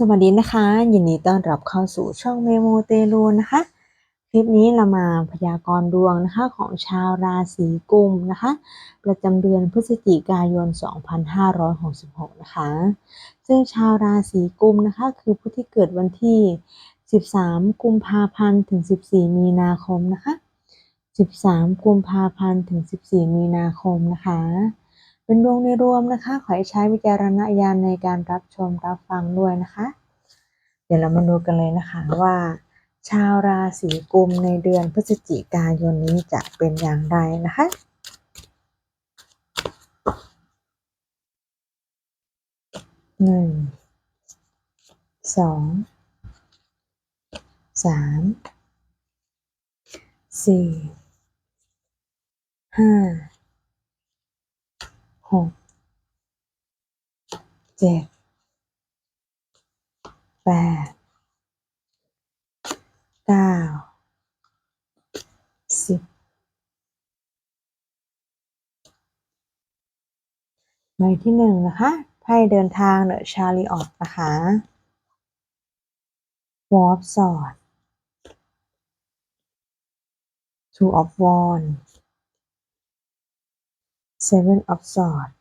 สวัสดีนะคะ ยินดีต้อนรับเข้าสู่ช่องเมโมเตลูนะคะ คลิปนี้เรามาพยากรณ์ดวงนะคะของชาวราศีกุมนะคะ ประจำเดือนพฤศจิกายน 2566 นะคะ ซึ่งชาวราศีกุมนะคะ คือผู้ที่เกิดวันที่ 13 กุมภาพันธ์ถึง 14 มีนาคมนะคะ 13 กุมภาพันธ์ถึง 14 มีนาคมนะคะ เป็นดวงในรวมนะคะ ขอให้ใช้วิจารณญาณในการรับชมรับฟังด้วยนะคะ เดี๋ยวเรามาดูกันเลยนะคะว่า ชาวราศีกุมในเดือนพฤศจิกายนนี้จะเป็นอย่างไรนะคะหนึ่งสองสามสี่ห้า หกเจ็ดแปดเก้าสิบใบที่หนึ่งนะคะไพ่เดินทางเดอะชาริออตนะคะวอร์ฟสอด two of wands seven of swords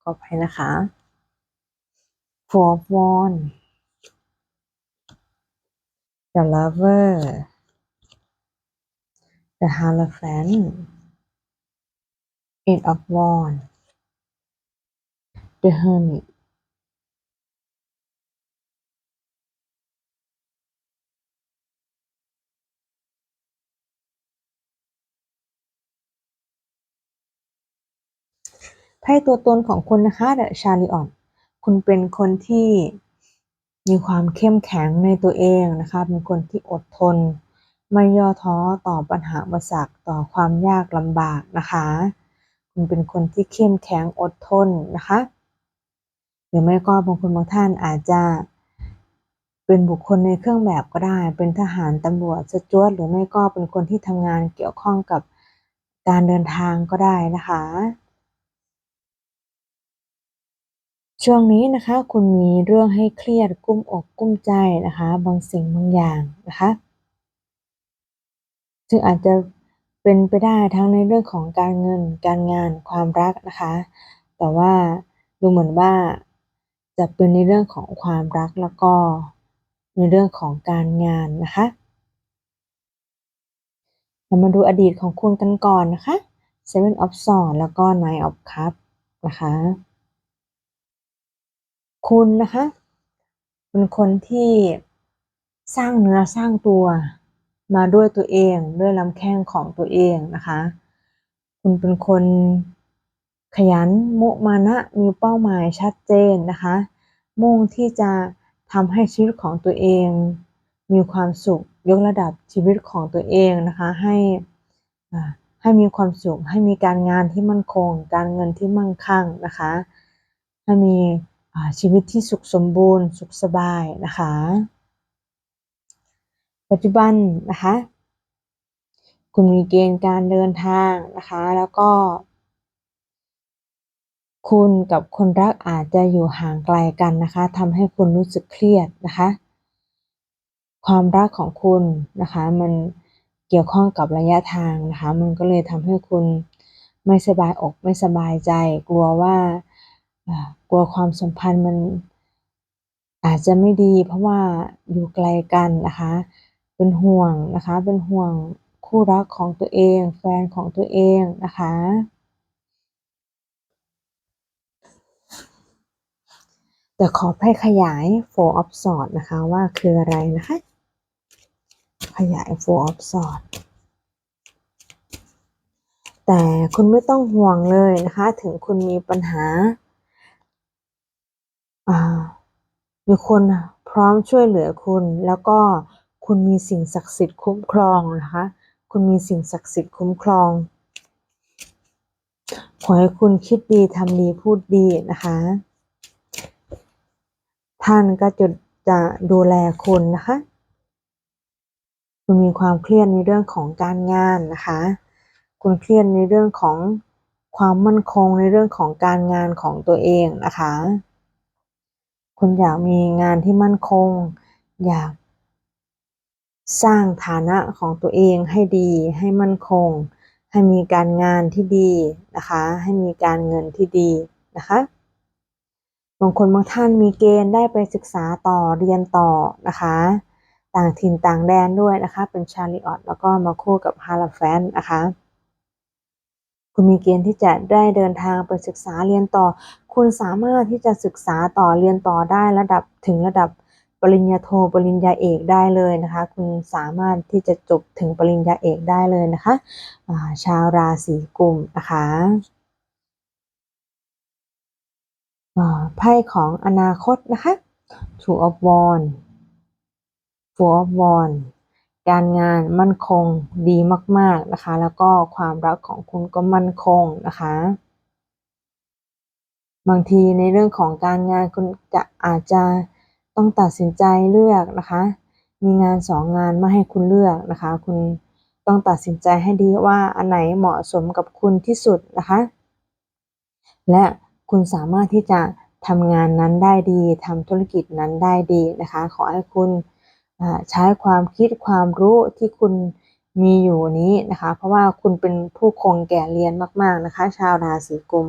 ขออภัยนะคะ four of wands the lover the hierophant eight of wands the hermit พ่ตัวตนของคุณนะคะเดอะชาริออนคุณเป็นคนที่มีความเข้มแข็งในตัวเองนะคะ เป็นคนที่อดทน ไม่ย่อท้อต่อปัญหาอุปสรรคต่อความยากลำบากนะคะ คุณเป็นคนที่เข้มแข็งอดทนนะคะ หรือไม่ก็บางคนบางท่านอาจจะเป็นบุคคลในเครื่องแบบก็ได้ เป็นทหารตำรวจสจวตหรือไม่ก็เป็นคนที่ทำงานเกี่ยวข้องกับการเดินทางก็ได้นะคะ ช่วงนี้นะคะ คุณมีเรื่องให้เครียดกุ้มอกกุ้มใจนะคะ บางสิ่งบางอย่างนะคะซึ่งอาจจะเป็นไปได้ทั้งในเรื่องของการเงินการงานความรักนะคะ แต่ว่าดูเหมือนว่าจะเป็นในเรื่องของความรักแล้วก็ในเรื่องของการงานนะคะเรามาดูอดีตของคุณกันก่อนนะคะ Seven of Swords แล้วก็ Nine of Cups นะคะ คุณนะคะ เป็นคนที่สร้างเนื้อสร้างตัวมาด้วยตัวเองด้วยลำแข้งของตัวเองนะคะ คุณเป็นคนขยันมุมานะมีเป้าหมายชัดเจนนะคะ มุ่งที่จะทำให้ชีวิตของตัวเอง มีความสุขยกระดับชีวิตของตัวเองนะคะให้ให้มีความสุขให้มีการงานที่มั่นคง การเงินที่มั่งคั่งนะคะ ให้มี ชีวิตที่สุขสมบูรณ์ สุขสบายนะคะ ปัจจุบันนะคะ คุณมีเกณฑ์การเดินทางนะคะ แล้วก็ คุณกับคนรักอาจจะอยู่ห่างไกลกันนะคะทำให้คุณรู้สึกเครียดนะคะ ความรักของคุณนะคะ มันเกี่ยวข้องกับระยะทางนะคะ มันก็เลยทำให้คุณไม่สบายอกไม่สบายใจ กลัวว่า กลัวความสัมพันธ์มันอาจจะไม่ดี เพราะว่าอยู่ไกลกันนะคะ เป็นห่วงนะคะ เป็นห่วงคู่รักของตัวเอง แฟนของตัวเองนะคะ แต่ขอให้ขยาย four of swords นะคะว่าคืออะไรนะคะ ขยาย four of swords แต่คุณไม่ต้องห่วงเลยนะคะ ถึงคุณมีปัญหาอ่า มีคนพร้อมช่วยเหลือคุณ แล้วก็คุณมีสิ่งศักดิ์สิทธิ์คุ้มครองนะคะ คุณมีสิ่งศักดิ์สิทธิ์คุ้มครอง ขอให้คุณคิดดีทำดีพูดดีนะคะ ท่านก็จะจะดูแลคุณนะคะ คุณมีความเครียดในเรื่องของการงานนะคะ คุณเครียดในเรื่องของความมั่นคงในเรื่องของการงานของตัวเองนะคะ คุณอยากมีงานที่มั่นคง อยากสร้างฐานะของตัวเองให้ดีให้มั่นคง ให้มีการงานที่ดีนะคะ ให้มีการเงินที่ดีนะคะบางคนบางท่านมีเกณฑ์ได้ไปศึกษาต่อเรียนต่อนะคะ ต่างถิ่นต่างแดนด้วยนะคะ เป็นชาลิออตแล้วก็มาคู่กับฮาราแฟนนะคะ คุณมีเกณฑ์ที่จะได้เดินทางไปศึกษาเรียนต่อ คุณสามารถที่จะศึกษาต่อเรียนต่อได้ระดับถึงระดับปริญญาโทปริญญาเอกได้เลยนะคะ คุณสามารถที่จะจบถึงปริญญาเอกได้เลยนะคะะชาวราศีกุมนะคะไพ่ของอนาคตนะคะ Two of Wands Four of Wands การงานมั่นคงดีมาก ๆ นะคะ แล้วก็ความรักของคุณก็มั่นคงนะคะ บางทีในเรื่องของการงานคุณจะอาจจะต้องตัดสินใจเลือกนะคะ มีงานสองงานมาให้คุณเลือกนะคะ คุณต้องตัดสินใจให้ดีว่าอันไหนเหมาะสมกับคุณที่สุดนะคะ และคุณสามารถที่จะทำงานนั้นได้ดีทำธุรกิจนั้นได้ดีนะคะ ขอให้คุณใช้ความคิดความรู้ที่คุณมีอยู่นี้นะคะ เพราะว่าคุณเป็นผู้คงแก่เรียนมาก ๆนะคะ ชาวราศีกุม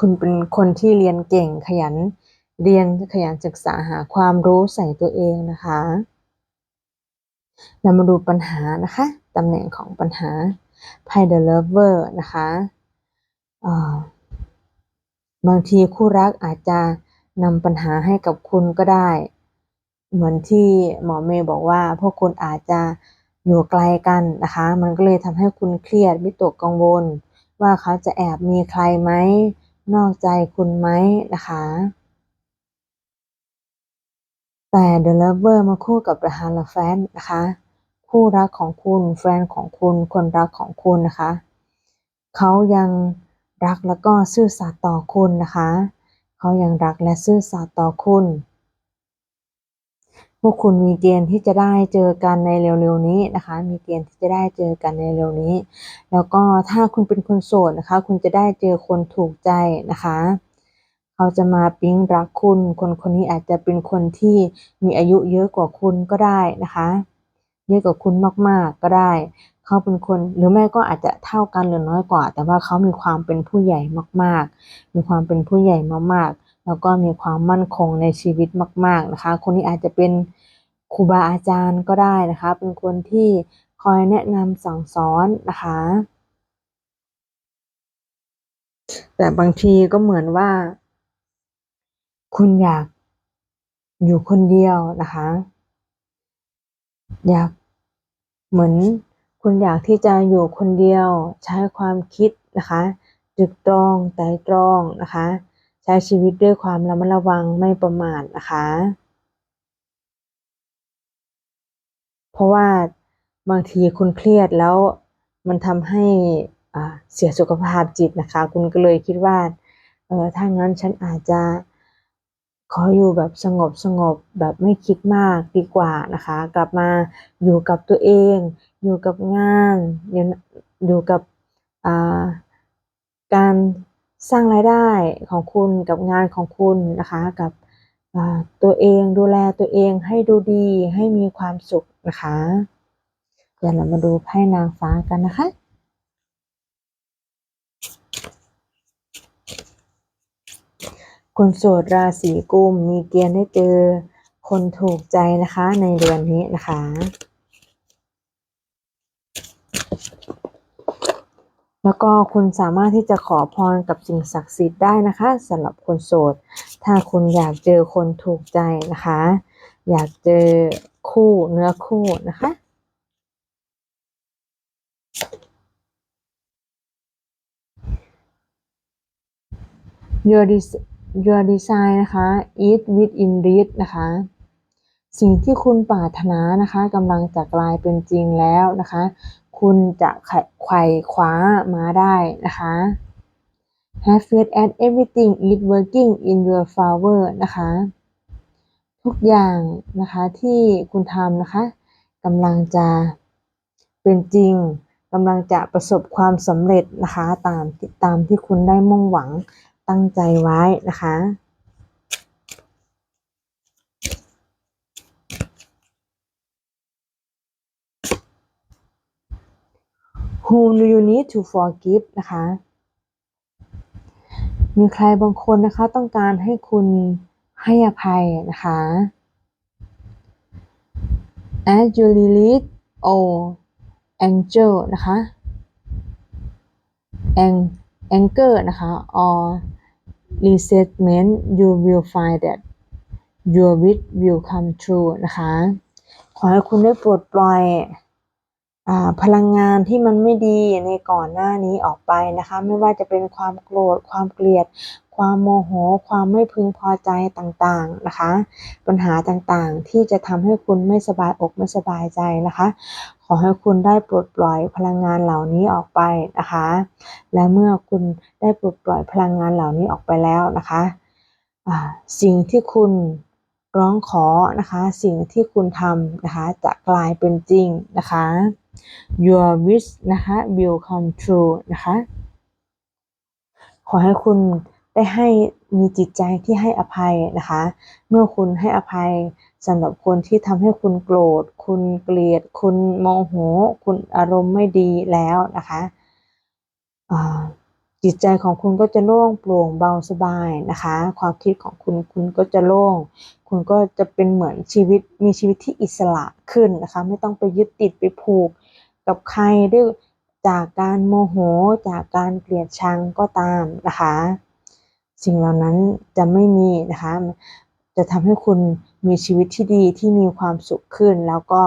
คุณเป็นคนที่เรียนเก่งขยันเรียนขยันศึกษาหาความรู้ใส่ตัวเองนะคะ เรามาดูปัญหานะคะตำแหน่งของปัญหาไพ่ The Lover นะคะบางทีคู่รักอาจจะนำปัญหาให้กับคุณก็ได้ เหมือนที่หมอเมย์บอกว่าพวกคุณอาจจะอยู่ไกลกันนะคะ มันก็เลยทำให้คุณเครียดวิตกกังวล ว่าเขาจะแอบมีใครไหม นอกใจคุณไหมนะคะ แต่ The Lover มาคู่กับ The Hierophant นะคะ คู่รักของคุณแฟนของคุณ คนรักของคุณนะคะ เขายังรักแล้วก็ซื่อสัตย์ต่อคุณนะคะ เขายังรักและซื่อสัตย์ต่อคุณ พวกคุณมีเกณฑ์ที่จะได้เจอกันในเร็วๆนี้นะคะ มีเกณฑ์ที่จะได้เจอกันในเร็วนี้ แล้วก็ถ้าคุณเป็นคนโสดนะคะ คุณจะได้เจอคนถูกใจนะคะเขาจะมาปิ๊งรักคุณ คนคนนี้อาจจะเป็นคนที่มีอายุเยอะกว่าคุณก็ได้นะคะ เยอะกว่าคุณมากๆก็ได้ เขาเป็นคนหรือแม่ก็อาจจะเท่ากันหรือน้อยกว่า แต่ว่าเขามีความเป็นผู้ใหญ่มากๆ มีความเป็นผู้ใหญ่มากๆ แล้วก็มีความมั่นคงในชีวิตมาก ๆนะคะ คนนี้อาจจะเป็นครูบาอาจารย์ก็ได้นะคะ เป็นคนที่คอยแนะนำสั่งสอนนะคะ แต่บางทีก็เหมือนว่า คุณอยากอยู่คนเดียวนะคะ อยากเหมือนคุณอยากที่จะอยู่คนเดียวใช้ความคิดนะคะตึกตรองไตรตรองนะคะ ช้ชีวิตด้วยความระมัดระวังไม่ประมาทนะคะ เพราะว่าบางทีคุณเครียดแล้วมันทำให้เสียสุขภาพจิตนะคะ คุณก็เลยคิดว่าเออถ้างั้นฉันอาจจะขออยู่แบบสงบสงบแบบไม่คิดมากดีกว่านะคะ กลับมาอยู่กับตัวเอง อยู่กับงานอยู่อยู่กับการ สร้างรายได้ของคุณกับงานของคุณนะคะกับตัวเองดูแลตัวเองให้ดูดีให้มีความสุขนะคะเดี๋ยวเรามาดูไพ่นางฟ้ากันนะคะคนโสดราศีกุมมีเกณฑ์ได้เจอคนถูกใจนะคะในเดือนนี้นะคะ แล้วก็คุณสามารถที่จะขอพรกับสิ่งศักดิ์สิทธิ์ได้นะคะสำหรับคนโสด ถ้าคุณอยากเจอคนถูกใจนะคะ อยากเจอคู่เนื้อคู่นะคะ Your Your Design นะคะ Eat with in reach นะคะ สิ่งที่คุณปรารถนานะคะกำลังจะกลายเป็นจริงแล้วนะคะ คุณจะไขว่คว้ามาได้นะคะ Have faith at everything is working in your favor นะคะ ทุกอย่างนะคะที่คุณทำนะคะกำลังจะเป็นจริงกำลังจะประสบความสำเร็จนะคะ ตามตามที่คุณได้มุ่งหวังตั้งใจไว้นะคะ Who do you need to forgive นะคะ มีใครบางคนนะคะต้องการให้คุณให้อภัยนะคะ as you release all anger นะคะ ang- anger นะคะ or resentment you will find that your wish will come true นะคะ ขอให้คุณได้ปลดปล่อย พลังงานที่มันไม่ดีในก่อนหน้านี้ออกไปนะคะ ไม่ว่าจะเป็นความโกรธ ความเกลียด ความโมโห ความไม่พึงพอใจต่างๆนะคะ ปัญหาต่างๆที่จะทำให้คุณไม่สบายอกไม่สบายใจนะคะ ขอให้คุณได้ปลดปล่อยพลังงานเหล่านี้ออกไปนะคะ และเมื่อคุณได้ปลดปล่อยพลังงานเหล่านี้ออกไปแล้วนะคะสิ่งที่คุณร้องขอนะคะ สิ่งที่คุณทำนะคะ จะกลายเป็นจริงนะคะ your wish นะคะ will come true นะคะ ขอให้คุณได้ให้มีจิตใจที่ให้อภัยนะคะ เมื่อคุณให้อภัยสำหรับคนที่ทำให้คุณโกรธ คุณเกลียด คุณโมโห คุณอารมณ์ไม่ดีแล้วนะคะจิตใจของคุณก็จะโล่งโปร่งเบาสบายนะคะ ความคิดของคุณคุณก็จะโล่ง คุณก็จะเป็นเหมือนชีวิตมีชีวิตที่อิสระขึ้นนะคะ ไม่ต้องไปยึดติดไปผูก กับใครด้วยจากการโมโหจากการเกลียดชังก็ตามนะคะ สิ่งเหล่านั้นจะไม่มีนะคะ จะทำให้คุณมีชีวิตที่ดีที่มีความสุขขึ้น แล้วก็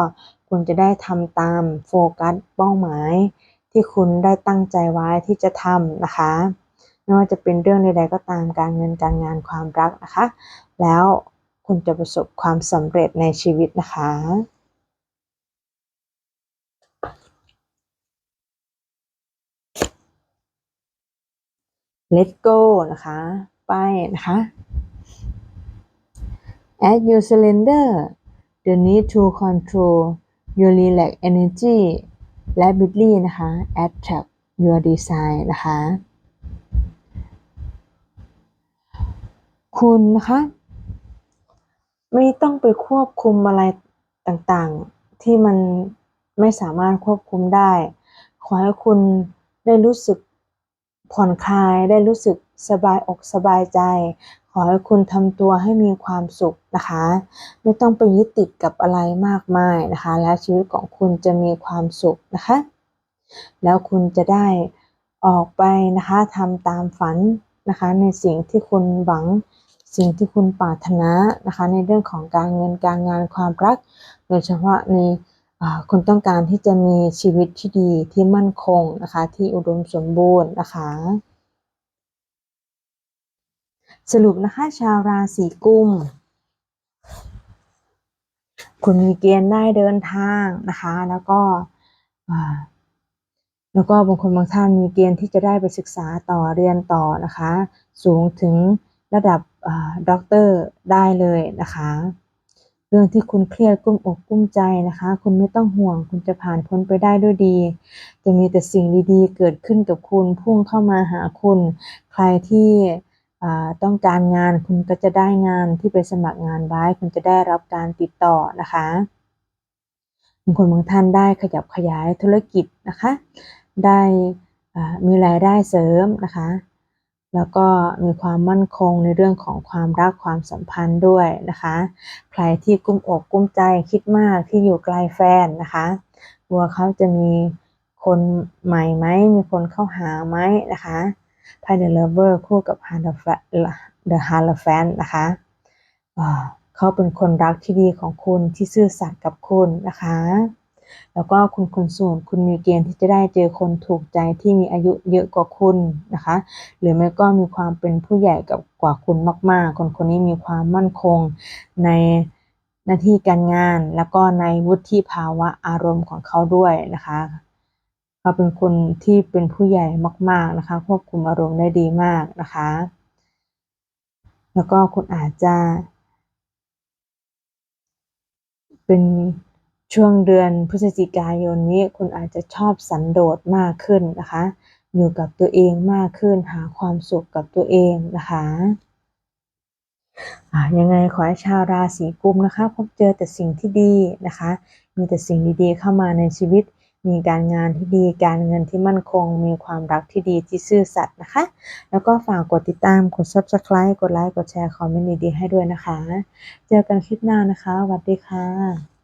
คุณจะได้ทำตามโฟกัสเป้าหมาย ที่คุณได้ตั้งใจไว้ที่จะทำนะคะไม่ว่าจะเป็นเรื่องใดๆก็ตามการเงินการงานความรักนะคะ แล้วคุณจะประสบความสำเร็จในชีวิตนะคะ let go นะคะ ไปนะคะ as you surrender the need to control your relax energy rapidly นะคะ attract your desire นะคะ คุณนะคะ ไม่ต้องไปควบคุมอะไรต่างๆ ที่มันไม่สามารถควบคุมได้ ขอให้คุณได้รู้สึก ผ่อนคลายได้รู้สึกสบายอกสบายใจ ขอให้คุณทำตัวให้มีความสุขนะคะ ไม่ต้องไปยึดติดกับอะไรมากมายนะคะ และชีวิตของคุณจะมีความสุขนะคะ แล้วคุณจะได้ออกไปนะคะทำตามฝันนะคะ ในสิ่งที่คุณหวังสิ่งที่คุณปรารถนานะคะ ในเรื่องของการเงินการงานความรัก โดยเฉพาะใน คุณต้องการที่จะมีชีวิตที่ดีที่มั่นคงนะคะ ที่อุดมสมบูรณ์นะคะ สรุปนะคะชาวราศีกุมคุณมีเกณฑ์ได้เดินทางนะคะ แล้วก็แล้วก็บางคนบางท่านมีเกณฑ์ที่จะได้ไปศึกษาต่อเรียนต่อนะคะ สูงถึงระดับด็อกเตอร์ได้เลยนะคะ เรื่องที่คุณเครียดกุ้มอกกุ้มใจนะคะ คุณไม่ต้องห่วง คุณจะผ่านพ้นไปได้ด้วยดี จะมีแต่สิ่งดีๆ เกิดขึ้นกับคุณพุ่งเข้ามาหาคุณ ใครที่ต้องการงานคุณก็จะได้งานที่ไปสมัครงานไว้ คุณจะได้รับการติดต่อนะคะบางคนบางท่านได้ขยับขยายธุรกิจนะคะ ได้มีรายได้เสริมนะคะ แล้วก็มีความมั่นคงในเรื่องของความรักความสัมพันธ์ด้วยนะคะ ใครที่กุ้มอกกุ้มใจคิดมากที่อยู่ไกลแฟนนะคะกลัวเขาจะมีคนใหม่ไหมมีคนเข้าหาไหมนะคะไพ่ The Lover คู่กับ The Hierophant นะคะเขาเป็นคนรักที่ดีของคุณที่ซื่อสัตย์กับคุณนะคะ แล้วก็คุณคนโสูนคุณมีเกณฑ์ที่จะได้เจอคนถูกใจที่มีอายุเยอะกว่าคุณนะคะ หรือไม่ก็มีความเป็นผู้ใหญ่กับกว่าคุณมาก ๆ คนคนนี้มีความมั่นคงในหน้าที่การงาน แล้วก็ในวุฒิภาวะอารมณ์ของเขาด้วยนะคะเขาเป็นคนที่เป็นผู้ใหญ่มาก ๆนะคะ ควบคุมอารมณ์ได้ดีมากนะคะ แล้วก็คุณอาจจะเป็น ช่วงเดือนพฤศจิกายนนี้คุณอาจจะชอบสันโดษมากขึ้นนะคะ อยู่กับตัวเองมากขึ้นหาความสุขกับตัวเองนะคะยังไงขอให้ชาวราศีกุมนะคะ พบเจอแต่สิ่งที่ดีนะคะ มีแต่สิ่งดีๆเข้ามาในชีวิต มีการงานที่ดี การเงินที่มั่นคง มีความรักที่ดีที่ซื่อสัตย์นะคะ แล้วก็ฝากกดติดตาม กด subscribe กดไลค์ กดแชร์ คอมเมนต์ดีๆให้ด้วยนะคะ เจอกันคลิปหน้านะคะสวัสดีค่ะ